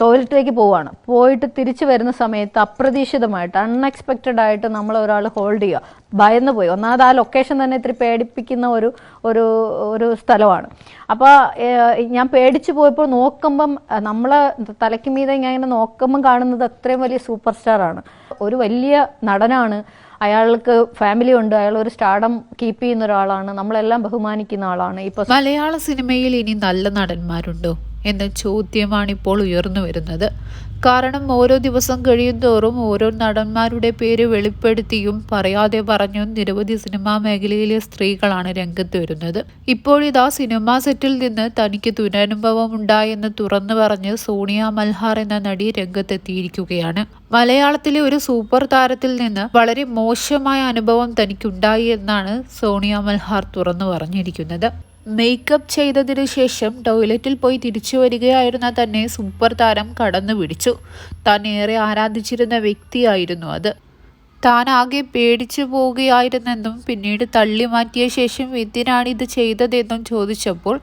ടോയ്ലറ്റിലേക്ക് പോവാണ്. പോയിട്ട് തിരിച്ചു വരുന്ന സമയത്ത് അപ്രതീക്ഷിതമായിട്ട് അൺഎക്സ്പെക്റ്റഡ് ആയിട്ട് നമ്മൾ ഒരാൾ ഹോൾഡ് ചെയ്യുക. ഭയന്ന് പോയി. ഒന്നാമത് ആ ലൊക്കേഷൻ തന്നെ ഇത്തിരി പേടിപ്പിക്കുന്ന ഒരു ഒരു ഒരു സ്ഥലമാണ്. അപ്പോൾ ഞാൻ പേടിച്ചു പോയപ്പോൾ നോക്കുമ്പം നമ്മളെ തലയ്ക്ക് മീതെ ഞാൻ ഇങ്ങനെ നോക്കുമ്പം കാണുന്നത് അത്രയും വലിയ സൂപ്പർ സ്റ്റാർ ആണ്. ഒരു വലിയ നടനാണ്. അയാൾക്ക് ഫാമിലി ഉണ്ട്. അയാൾ ഒരു സ്റ്റാർഡം കീപ്പ് ചെയ്യുന്ന ഒരാളാണ്. നമ്മളെല്ലാം ബഹുമാനിക്കുന്ന ആളാണ്. ഇപ്പൊ മലയാള സിനിമയിൽ ഇനി നല്ല നടന്മാരുണ്ടോ? എന്ന ചോദ്യമാണ് ഇപ്പോൾ ഉയർന്നു വരുന്നത്. കാരണം ഓരോ ദിവസം കഴിയുന്തോറും ഓരോ നടന്മാരുടെ പേര് വെളിപ്പെടുത്തിയും പറയാതെ പറഞ്ഞും നിരവധി സിനിമാ മേഖലയിലെ സ്ത്രീകളാണ് രംഗത്ത് വരുന്നത്. ഇപ്പോഴിതാ സിനിമാ സെറ്റിൽ നിന്ന് തനിക്ക് ദുരനുഭവം ഉണ്ടായെന്ന് തുറന്നു പറഞ്ഞ് സോണിയ മൽഹാർ എന്ന നടി രംഗത്തെത്തിയിരിക്കുകയാണ്. മലയാളത്തിലെ ഒരു സൂപ്പർ താരത്തിൽ നിന്ന് വളരെ മോശമായ അനുഭവം തനിക്കുണ്ടായി എന്നാണ് സോണിയ മൽഹാർ തുറന്നു പറഞ്ഞിരിക്കുന്നത്. മേക്കപ്പ് ചെയ്തതിനു ശേഷം ടോയ്ലറ്റിൽ പോയി തിരിച്ചു വരികയായിരുന്ന തന്നെ സൂപ്പർ താരം കടന്നു പിടിച്ചു. താൻ ഏറെ ആരാധിച്ചിരുന്ന വ്യക്തിയായിരുന്നു അത്. താൻ ആകെ പേടിച്ചു പോവുകയായിരുന്നെന്നും പിന്നീട് തള്ളി മാറ്റിയ ശേഷം എന്തിനാണ് ഇത് ചെയ്തതെന്നും ചോദിച്ചപ്പോൾ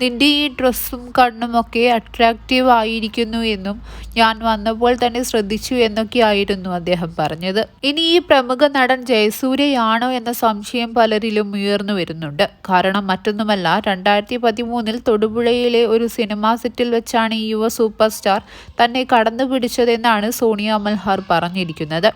നിന്റെ ഈ ഡ്രസ്സും കണ്ണും ഒക്കെ അട്രാക്റ്റീവ് ആയിരിക്കുന്നു എന്നും ഞാൻ വന്നപ്പോൾ തന്നെ ശ്രദ്ധിച്ചു എന്നൊക്കെയായിരുന്നു അദ്ദേഹം പറഞ്ഞത്. ഇനി ഈ പ്രമുഖ നടൻ ജയസൂര്യയാണോ എന്ന സംശയം പലരിലും ഉയർന്നു വരുന്നുണ്ട്. കാരണം മറ്റൊന്നുമല്ല രണ്ടായിരത്തി പതിമൂന്നിൽ തൊടുപുഴയിലെ ഒരു സിനിമാ സെറ്റിൽ വെച്ചാണ് ഈ യുവ സൂപ്പർ സ്റ്റാർ തന്നെ കടന്നു പിടിച്ചതെന്നാണ് സോണിയ മൽഹാർ പറഞ്ഞിരിക്കുന്നത്.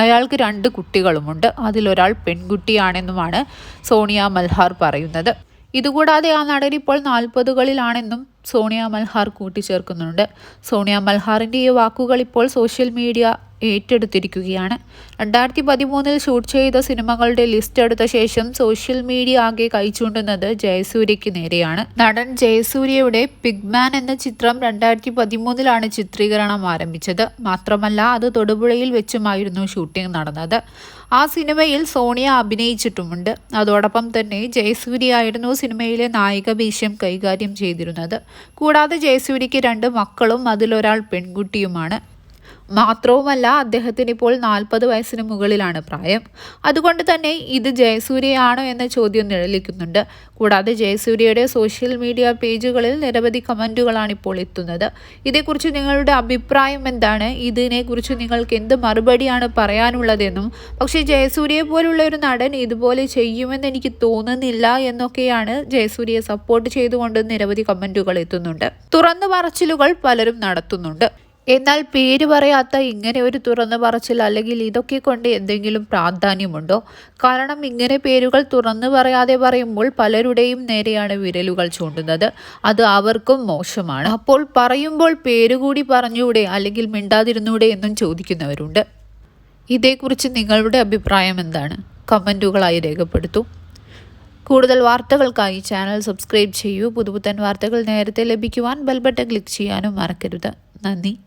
അയാൾക്ക് രണ്ട് കുട്ടികളുമുണ്ട്. അതിലൊരാൾ പെൺകുട്ടിയാണെന്നുമാണ് സോണിയ മൽഹാർ പറയുന്നത്. ഇതുകൂടാതെ ആ നടൻ ഇപ്പോൾ നാൽപ്പതുകളിലാണെന്നും സോണിയ മൽഹാർ കൂട്ടിച്ചേർക്കുന്നുണ്ട്. സോണിയ മൽഹാറിന്റെ ഈ വാക്കുകൾ ഇപ്പോൾ സോഷ്യൽ മീഡിയ ഏറ്റെടുത്തിരിക്കുകയാണ്. രണ്ടായിരത്തി പതിമൂന്നിൽ ഷൂട്ട് ചെയ്ത സിനിമകളുടെ ലിസ്റ്റ് എടുത്ത ശേഷം സോഷ്യൽ മീഡിയ ആകെ കൈച്ചൂണ്ടുന്നത് ജയസൂര്യയ്ക്ക് നേരെയാണ്. നടൻ ജയസൂര്യയുടെ പിഗ്മാൻ എന്ന ചിത്രം രണ്ടായിരത്തി പതിമൂന്നിലാണ് ചിത്രീകരണം ആരംഭിച്ചത്. മാത്രമല്ല അത് തൊടുപുഴയിൽ വെച്ചുമായിരുന്നു ഷൂട്ടിംഗ് നടന്നത്. ആ സിനിമയിൽ സോണിയ അഭിനയിച്ചിട്ടുമുണ്ട്. അതോടൊപ്പം തന്നെ ജയസൂര്യയായിരുന്നു സിനിമയിലെ നായിക വേഷം കൈകാര്യം ചെയ്തിരുന്നത്. കൂടാതെ ജയസൂര്യയ്ക്ക് രണ്ട് മക്കളും അതിലൊരാൾ പെൺകുട്ടിയുമാണ്. മാത്രവുമല്ല അദ്ദേഹത്തിന് ഇപ്പോൾ നാൽപ്പത് വയസ്സിന് മുകളിലാണ് പ്രായം. അതുകൊണ്ട് തന്നെ ഇത് ജയസൂര്യയാണോ എന്ന ചോദ്യം നിഴലിക്കുന്നുണ്ട്. കൂടാതെ ജയസൂര്യയുടെ സോഷ്യൽ മീഡിയ പേജുകളിൽ നിരവധി കമന്റുകളാണ് ഇപ്പോൾ എത്തുന്നത്. ഇതേക്കുറിച്ച് നിങ്ങളുടെ അഭിപ്രായം എന്താണ്? ഇതിനെക്കുറിച്ച് നിങ്ങൾക്ക് എന്ത് മറുപടിയാണ് പറയാനുള്ളതെന്നും പക്ഷേ ജയസൂര്യയെ പോലുള്ള ഒരു നടൻ ഇതുപോലെ ചെയ്യുമെന്ന് എനിക്ക് തോന്നുന്നില്ല എന്നൊക്കെയാണ് ജയസൂര്യയെ സപ്പോർട്ട് ചെയ്തുകൊണ്ട് നിരവധി കമന്റുകൾ എത്തുന്നുണ്ട്. തുറന്നു പറച്ചിലുകൾ പലരും നടത്തുന്നുണ്ട്. എന്നാൽ പേര് പറയാത്ത ഇങ്ങനെ ഒരു തുറന്നു പറച്ചിൽ അല്ലെങ്കിൽ ഇതൊക്കെ കൊണ്ട് എന്തെങ്കിലും പ്രാധാന്യമുണ്ടോ? കാരണം ഇങ്ങനെ പേരുകൾ തുറന്നു പറയാതെ പറയുമ്പോൾ പലരുടെയും നേരെയാണ് വിരലുകൾ ചൂണ്ടുന്നത്. അത് അവർക്കും മോശമാണ്. അപ്പോൾ പറയുമ്പോൾ പേരുകൂടി പറഞ്ഞൂടെ അല്ലെങ്കിൽ മിണ്ടാതിരുന്നൂടെ എന്നും ചോദിക്കുന്നവരുണ്ട്. ഇതേക്കുറിച്ച് നിങ്ങളുടെ അഭിപ്രായം എന്താണ്? കമന്റുകളായി രേഖപ്പെടുത്തും. കൂടുതൽ വാർത്തകൾക്കായി ചാനൽ സബ്സ്ക്രൈബ് ചെയ്യൂ. പുതുപുത്തൻ വാർത്തകൾ നേരത്തെ ലഭിക്കുവാൻ ബെൽബട്ടൺ ക്ലിക്ക് ചെയ്യാനും മറക്കരുത്. നന്ദി.